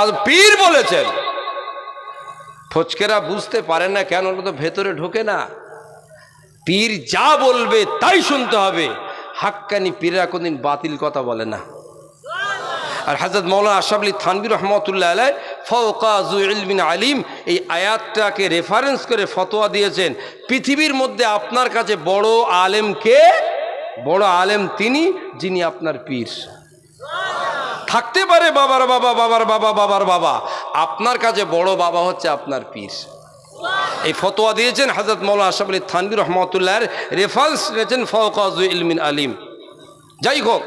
পীর বলেছেন। ফচকেরা বুঝতে পারে না কেন, ওরা তো ভেতরে ঢোকে না। পীর যা বলবে তাই শুনতে হবে। হাক্কানি পীররা কোনদিন বাতিল কথা বলে না। আর হাজরত মৌলানা আশাবলি থানবি রহমতুল্লাহ আলাই ফৌকাজু ইলমিন আলিম এই আয়াতটাকে রেফারেন্স করে ফতোয়া দিয়েছেন। পৃথিবীর মধ্যে আপনার কাছে বড় আলেম কে? বড় আলেম তিনি, যিনি আপনার পীর। থাকতে পারে বাবার বাবা বাবার বাবা বাবার বাবা। আপনার কাছে বড় বাবা হচ্ছে আপনার পীর। এই ফতোয়া দিয়েছেন হাজরত মৌলা আশাফ আলী থানবি রহমতুল্লাহর রেফারেন্স নিয়েছেন ফওকাজ ইলমিন আলিম। যাই হোক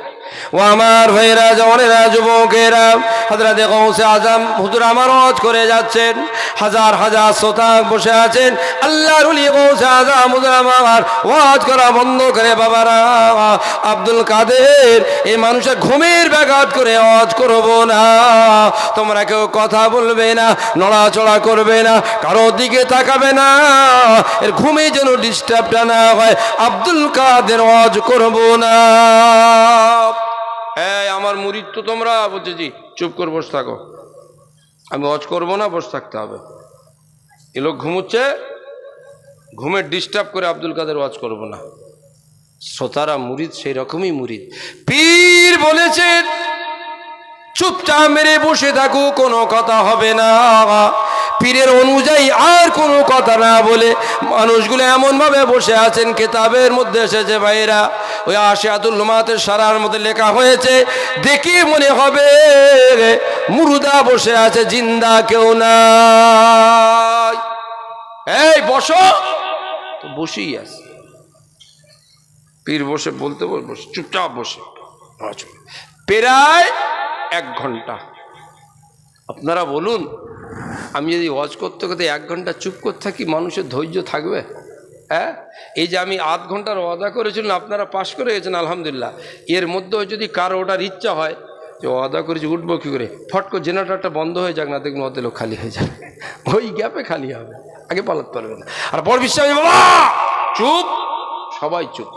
ও আমার ভাইরা জওয়ানেরা, যুবকেরা হাজরাতে গৌসে আজম হুজুর আমার হজ করে যাচ্ছেন, হাজার হাজার শ্রোতা বসে আছেন আল্লাহ রুলি গৌসে আজম হুজুর আমার ওয়াজ করা বন্ধ করে বাবারা, আব্দুল কাদের, এই মানুষের ঘুমের ব্যাঘাত করে ওয়াজ করব না, তোমরা কেউ কথা বলবে না, নড়াচড়া করবে না কারোর দিকে তাকাবে না, এর ঘুমে যেন ডিস্টার্বটা না হয়, আব্দুল কাদের ওয়াজ করব না। হ্যাঁ আমার মুরিদ তো তোমরা বলছে জি চুপ করে বসে থাকো। আমি ওয়াজ করব না, বসে থাকতে হবে। এ লোক ঘুমোচ্ছে ঘুমের ডিস্টার্ব করে আব্দুল কাদের ওয়াজ করব না। শ্রোতারা মুরিদ সেই রকমই মুরিদ। পীর বলেছেন, চুপচাপ মেরে বসে থাকো, কোনো কথা হবে না। পীরের অনুযায়ী আর কোনো কথা না বলে মানুষগুলো এমনভাবে বসে আছেন, কেতাবের মধ্যে এসেছে ভাইরা ওই আশিয়াতুল মাতের সারার মধ্যে লেখা হয়েছে, দেখি মনে হবে মুরুদা বসে আছে, জিন্দা কেউ নাই। এই, বসো। বসেই আছে। পীর বসে বলতে বল, বসে, চুপচাপ বসে। প্রায় এক ঘণ্টা। আপনারা বলুন আমি যদি ওয়াজ করতে করতে এক ঘণ্টা চুপ করতে থাকি, মানুষের ধৈর্য থাকবে? হ্যাঁ? এই যে আমি আধ ঘণ্টার ওয়াদা করেছিলাম, আপনারা পাশ করে গেছেন, আলহামদুলিল্লাহ। এর মধ্যেও যদি কারও ওটার ইচ্ছা হয়, যে ওয়াদা করেছি, উঠবো কী করে? ফট করে জেনারেটারটা বন্ধ হয়ে যাক, না দেখুন অত লোক খালি হয়ে যাবে। ওই গ্যাপে খালি হবে। আগে পালাতে পারবে না। আর বড় বিশ্বাস বাবা, চুপ! সবাই চুপ।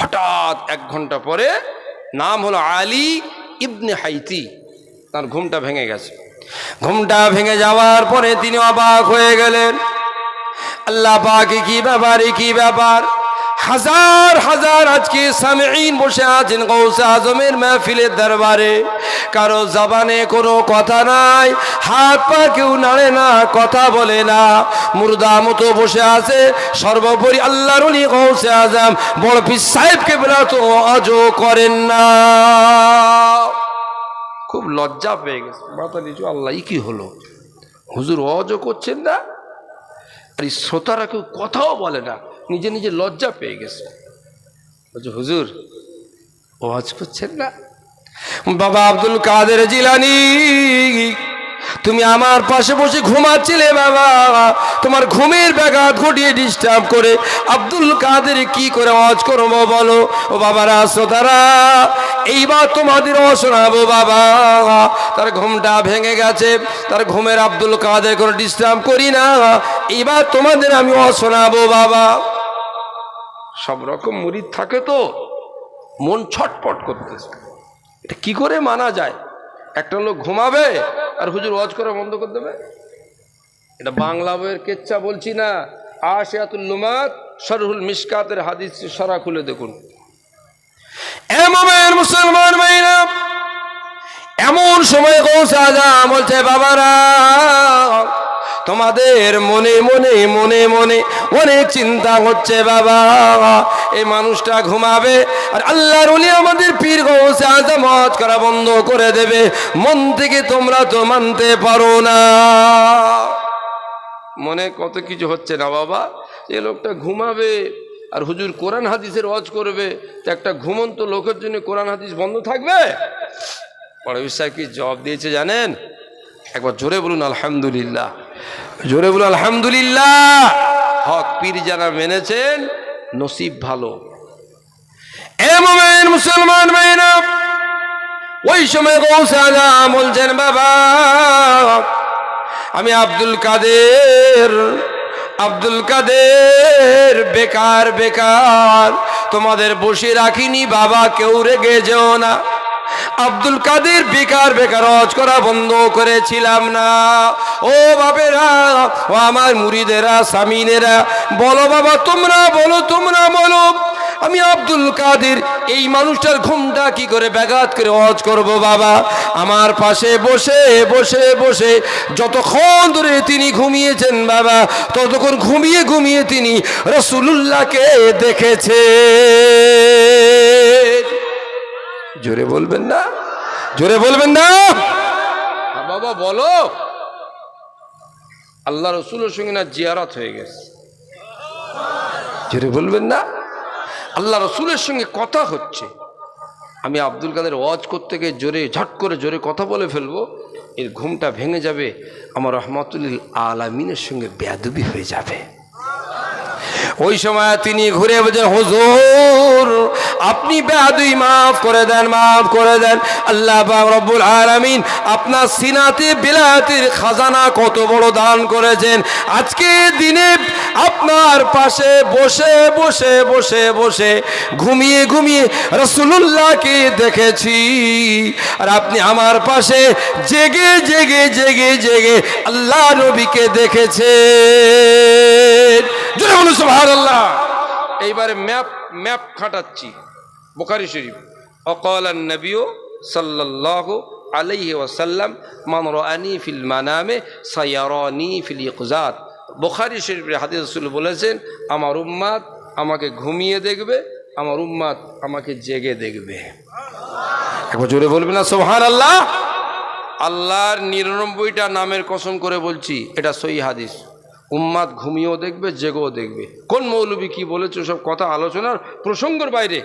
হঠাৎ এক ঘণ্টা পরে, নাম হলো আলী ইবনে হাইতি। তার ঘুমটা ভেঙে গেছে। ঘুমটা ভেঙে যাওয়ার পরে তিনি অবাক হয়ে গেলেন। আল্লাহ পাকে কি ব্যাপার কি ব্যাপার? হাজার হাজার আজকে সামিন বসে আছেন গৌসে আজমের মাহফিলের দরবারে। কারও জবানে কোনো কথা নাই, হাত পা কেউ নাড়ে না, কথা বলে না। মুর্দা মতো বসে আছে, সর্বোপরি আল্লাহর উনি গৌসে আজম, বড় পীর সাহেবকে বেলা তো অজো করেন না। খুব লজ্জা পেয়ে গেছে। মাথা নিচু আল্লাহ কি হলো? হুজুর অজও করছেন না? আর এই শ্রোতারা কেউ কথাও বলে না, নিজে নিজে লজ্জা পেয়ে গেছে। বলছে, হুজুর ওয়াজ করছেন না? বাবা আব্দুল কাদের জিলানি তুমি আমার পাশে বসে ঘুমাচ্ছিলে, বাবা। তোমার ঘুমের ব্যাঘাত ঘটিয়ে ডিস্টার্ব করে। আব্দুল কাদের কি করে ওয়াজ করব বলো? ও বাবারা, শ্রোতারা, এইবার তোমাদের শোনাবো বাবা। তার ঘুমটা ভেঙে গেছে, তার ঘুমের আব্দুল কাদের কোনো ডিস্টার্ব করি না। এইবার তোমাদের আমি শোনাবো বাবা। সব রকম মুরিদ থাকে তো, মন ছটপট করতেছে। এটা কি করে মানা যায়? একটা লোক ঘুমাবে আর হুজুর ওয়াজ করা বন্ধ করে দেবে? এটা বাংলা বইয়ের কেচ্ছা বলছি না। আশিয়াতুল লুমাত সরহুল মিসকাতের হাদিস সরা খুলে দেখুন। মুসলমান ভাইরা, এমন সময় কৌশা বলছে বাবারা। তোমাদের মনে মনে মনে মনে অনেক চিন্তা হচ্ছে বাবা। এই মানুষটা ঘুমাবে আর আল্লাহর উলি আমাদের পীর গৌসে আজম করা বন্ধ করে দেবে। মন থেকে তোমরা তো মানতে পারো না। মনে কত কিছু হচ্ছে না বাবা? এ লোকটা ঘুমাবে আর হুজুর কোরআন হাদিসের ওয়াজ করবে। তো একটা ঘুমন্ত লোকের জন্য কোরআন হাদিস বন্ধ থাকবে? বড় বিশ্বাস কি জবাব দিয়েছে জানেন? একবার জোরে বলুন, আলহামদুলিল্লাহ। জোরে বলুন আলহামদুলিল্লাহ। হক পীর যারা মেনেছেন, নসিব ভালো। মুসলমান ওই সময় গৌসা আজম বলছেন, বাবা, আমি আব্দুল কাদের আব্দুল কাদের, বেকার বেকার, তোমাদের বসে রাখিনি, বাবা, কেউ রেগে যেও না। আব্দুল কাদের বেকার বেকার হজ করা বন্ধ করেছিলাম না। ও বাবেরা ও আমার মুড়িদেরা সামিনেরা বলো বাবা, তোমরা বলো তোমরা বলো, আমি আব্দুল কাদের, এই মানুষটার ঘুমটা কি করে ব্যাঘাত করে অজ করব বাবা? আমার পাশে বসে বসে বসে যতক্ষণ ধরে তিনি ঘুমিয়েছেন বাবা, ততক্ষণ ঘুমিয়ে ঘুমিয়ে তিনি রসুলুল্লাহকে দেখেছে। জোরে বলবেন না? জোরে বলবেন না? বাবা বলো। আল্লাহ রসুলের সঙ্গে না জিয়ারত হয়ে গেছে। জোরে বলবেন না? আল্লাহ রসুলের সঙ্গে কথা হচ্ছে। আমি আব্দুল কাদের ওয়াজ করতে গিয়ে জোরে ঝট করে জোরে কথা বলে ফেলব। এর ঘুমটা ভেঙে যাবে আমার রহমতুল্লিল আলামিনের সঙ্গে বেয়াদবি হয়ে যাবে। ওই সময় তিনি ঘুরে বলছেন, হুজুর, আপনি বেয়াদুই মাফ করে দেন, মাফ করে দেন। আল্লাহ রব্বুল আলামিন আপনার সিনাতে বিলাতের খাজানা কত বড় দান করেছেন। আজকে দিনে আপনার পাশে বসে বসে বসে বসে ঘুমিয়ে ঘুমিয়ে রসুল্লাহকে দেখেছি। আর আপনি আমার পাশে জেগে জেগে জেগে জেগে আল্লাহ নবীকে সুবহানাল্লাহ এইবারে ম্যাপ ম্যাপ খাটাচ্ছি, বুখারী শরীফ। অকল নবীও সাল্লাল্লাহু আলাইহি ওয়াসাল্লাম, মান রাআনি ফিল মানামে সায়ারানি ফিল ইকজাত। বুখারী শরীফের হাদিস রাসূল বলেছেন, আমার উম্মাদ আমাকে ঘুমিয়ে দেখবে, আমার উম্মাদ আমাকে জেগে দেখবে। একবার জোরে বলবে না, সুবহানাল্লাহ। আল্লাহর নিরানব্বইটা নামের কসম করে বলছি, এটা সই হাদিস। উম্মাদ ঘুমিয়েও দেখবে জেগেও দেখবে। কোন মৌলবী কি বলেছে ওসব কথা আলোচনার প্রসঙ্গের বাইরে।